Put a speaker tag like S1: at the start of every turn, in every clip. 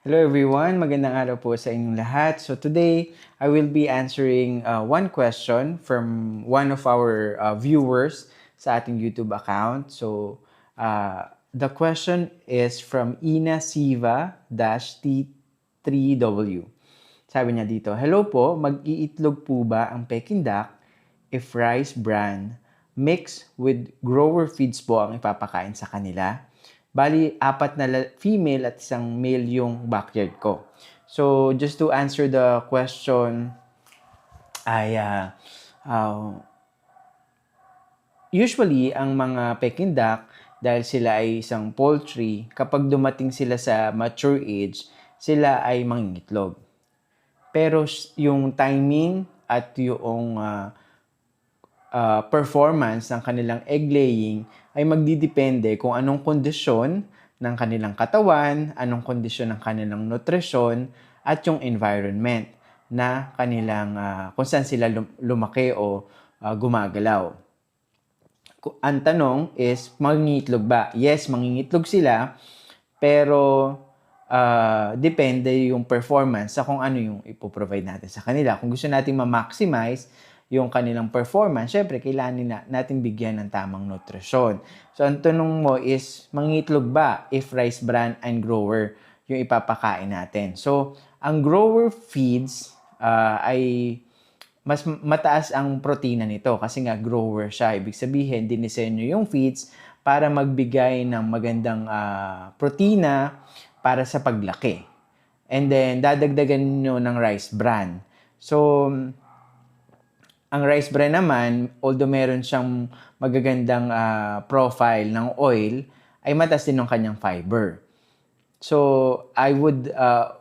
S1: Hello everyone, magandang araw po sa inyong lahat. So today, I will be answering uh, one question from one of our uh, viewers sa ating YouTube account. So uh, the question is from Ina Siva-T3W. Sabi niya dito, Hello po, mag-iitlog po ba ang Peking duck if rice bran mix with grower feeds po ang ipapakain sa kanila? Bali, apat na female at isang male yung backyard ko. So, just to answer the question, ay, uh, uh, usually, ang mga Peking duck, dahil sila ay isang poultry, kapag dumating sila sa mature age, sila ay mangingitlog. Pero yung timing at yung uh, uh, performance ng kanilang egg laying ay magdidepende kung anong kondisyon ng kanilang katawan, anong kondisyon ng kanilang nutrisyon, at yung environment na kanilang, uh, kung saan sila lum- lumaki o uh, gumagalaw. Ang tanong is, mangingitlog ba? Yes, mangingitlog sila, pero uh, depende yung performance sa kung ano yung ipoprovide natin sa kanila. Kung gusto natin ma-maximize yung kanilang performance, syempre, kailangan nila, natin bigyan ng tamang nutrisyon. So, ang tanong mo is, mangitlog ba if rice bran and grower yung ipapakain natin? So, ang grower feeds uh, ay mas mataas ang protina nito kasi nga grower siya. Ibig sabihin, dinisenyo yung feeds para magbigay ng magandang uh, protina para sa paglaki. And then, dadagdagan nyo ng rice bran. So, ang rice bran naman, although meron siyang magagandang uh, profile ng oil, ay mataas din ng kanyang fiber. So, I would uh,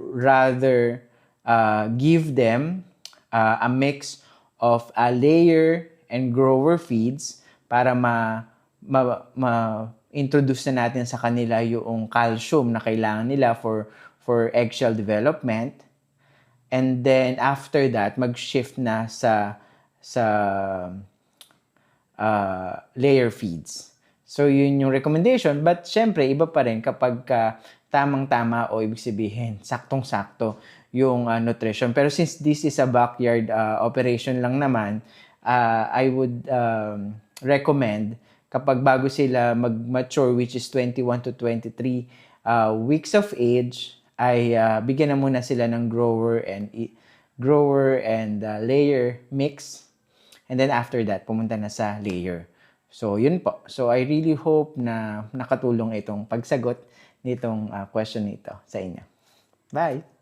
S1: rather uh, give them uh, a mix of a layer and grower feeds para ma, ma, ma introduce na natin sa kanila yung calcium na kailangan nila for for eggshell development And then after that, mag-shift na sa sa uh, layer feeds. So yun yung recommendation, but syempre iba pa rin kapag ka tamang-tama o ibig sabihin saktong-sakto yung uh, nutrition. Pero since this is a backyard uh, operation lang naman, uh, I would um, recommend kapag bago sila mag-mature which is 21 to 23 uh, weeks of age, ay uh, bigyan na muna sila ng grower and grower and uh, layer mix. And then after that, pumunta na sa layer. So, yun po. So, I really hope na nakatulong itong pagsagot nitong uh, question nito sa inyo. Bye!